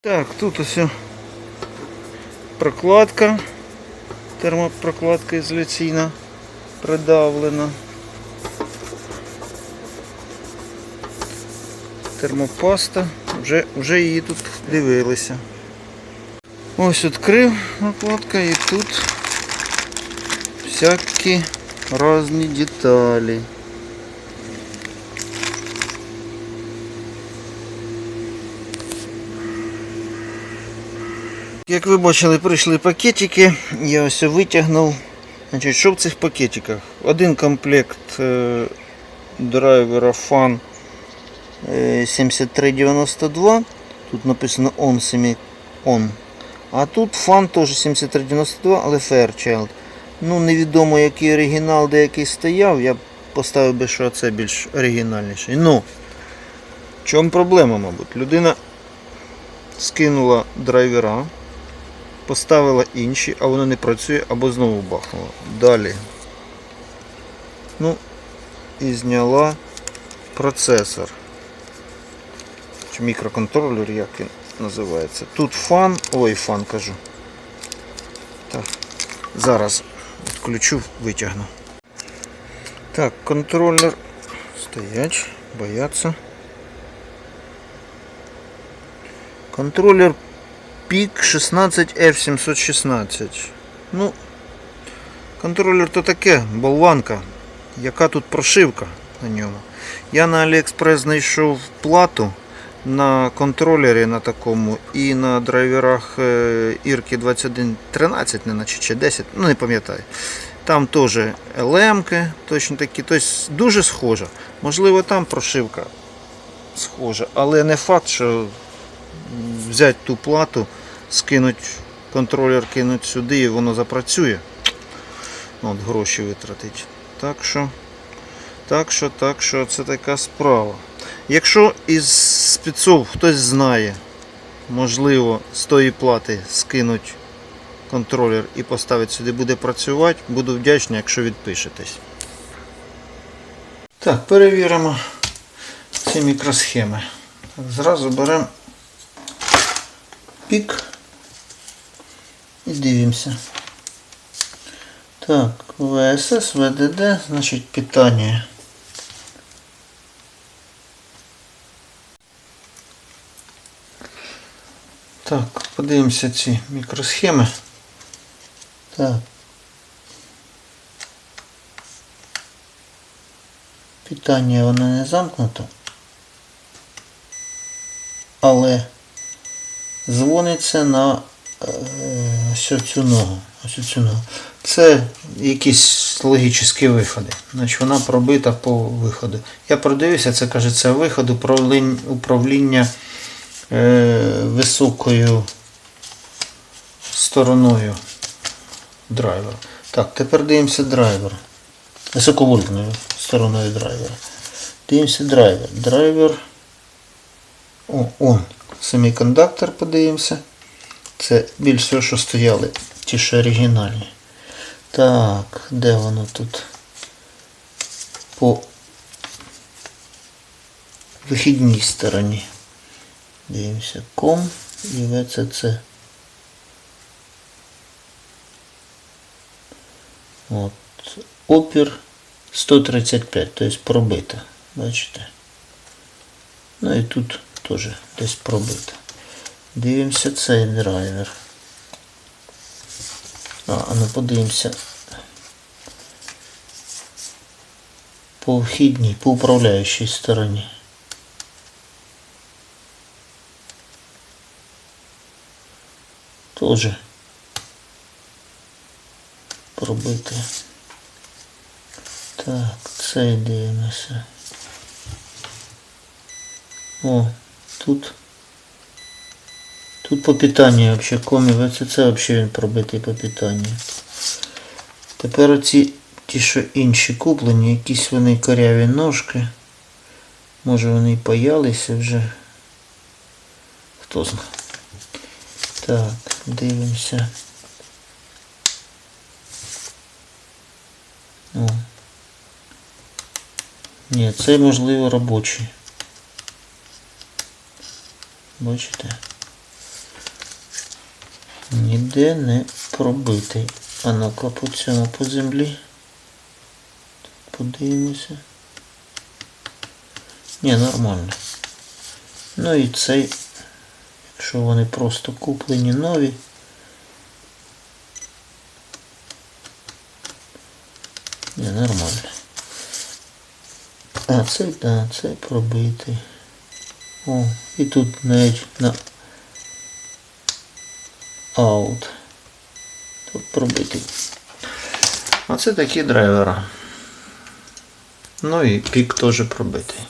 Так, тут ось прокладка, термопрокладка ізоляційна придавлена. Термопаста, вже, вже її тут дивилися. Ось відкрив накладка і тут всякі різні деталі. Як ви бачили, прийшли пакетики, я ось витягнув. Значить, що в цих пакетиках? Один комплект е, драйвера FAN е, 7392. Тут написано on semi on. А тут FAN теж 7392, але Fairchild. Ну, невідомо який оригінал, де який стояв. Я поставив би, що це більш оригінальніший. Ну, в чому проблема, мабуть? Людина скинула драйвера поставила інші, а воно не працює або знову бахнуло. Далі. Ну, і зняла процесор. Чи мікроконтролер, як він називається. Тут фан, ой, фан кажу. Так, зараз відключу, витягну. Так, контролер стоять, бояться. Контролер Пік 16F716. Ну, контролер то таке, болванка. Яка тут прошивка на ньому. Я на AliExpress знайшов плату на контролері на такому і на драйверах е, Ірки 2113, не наче чи 10, ну не пам'ятаю. Там теж LM, точно такі, тобто дуже схожа. Можливо, там прошивка схожа, але не факт, що взяти ту плату, скинуть контролер, кинуть сюди і воно запрацює. От гроші витратить. Так що, так що, так що це така справа. Якщо із спецов хтось знає, можливо, з тої плати скинуть контролер і поставить сюди, буде працювати, буду вдячний, якщо відпишетесь. Так, перевіримо ці мікросхеми. Зразу беремо пік і дивимося. Так, ВСС, ВДД, значить питання. Так, подивимося ці мікросхеми. Так. Питання воно не замкнуто. Але дзвониться на е, ось цю ногу. Ось цю ногу. Це якісь логічні виходи. Значить, вона пробита по виходу. Я продивився, це каже, це виход управління, е, високою стороною драйвера. Так, тепер дивимося драйвер. Високовольтною стороною драйвера. Дивимося драйвер. Драйвер. О, он. Семікондуктор подивимося. Це більш всього, що стояли ті, що оригінальні. Так, де воно тут? По вихідній стороні. Дивимося ком і ВЦЦ. От. Опір 135, тобто пробита. Бачите? Ну і тут теж десь пробита. Дивимося цей драйвер. А, а ну подивимося. По вхідній, по управляючій стороні. Тоже пробити. Так, цей дивимося. О, тут. Тут по питанню вообще комі ВЦЦ вообще він пробитий по питанню. Тепер оці ті, що інші куплені, якісь вони коряві ножки. Може вони і паялися вже. Хто знає. Так, дивимося. О. Ні, це можливо робочий. Бачите? Ніде не пробитий. А ну-ка по цьому по землі. Подивимося. Ні, нормально. Ну і цей, якщо вони просто куплені нові. Ні, нормально. А, цей, да, цей пробитий. О, і тут навіть на out. Тут пробитий. Оце такі драйвера. Ну і пік теж пробитий.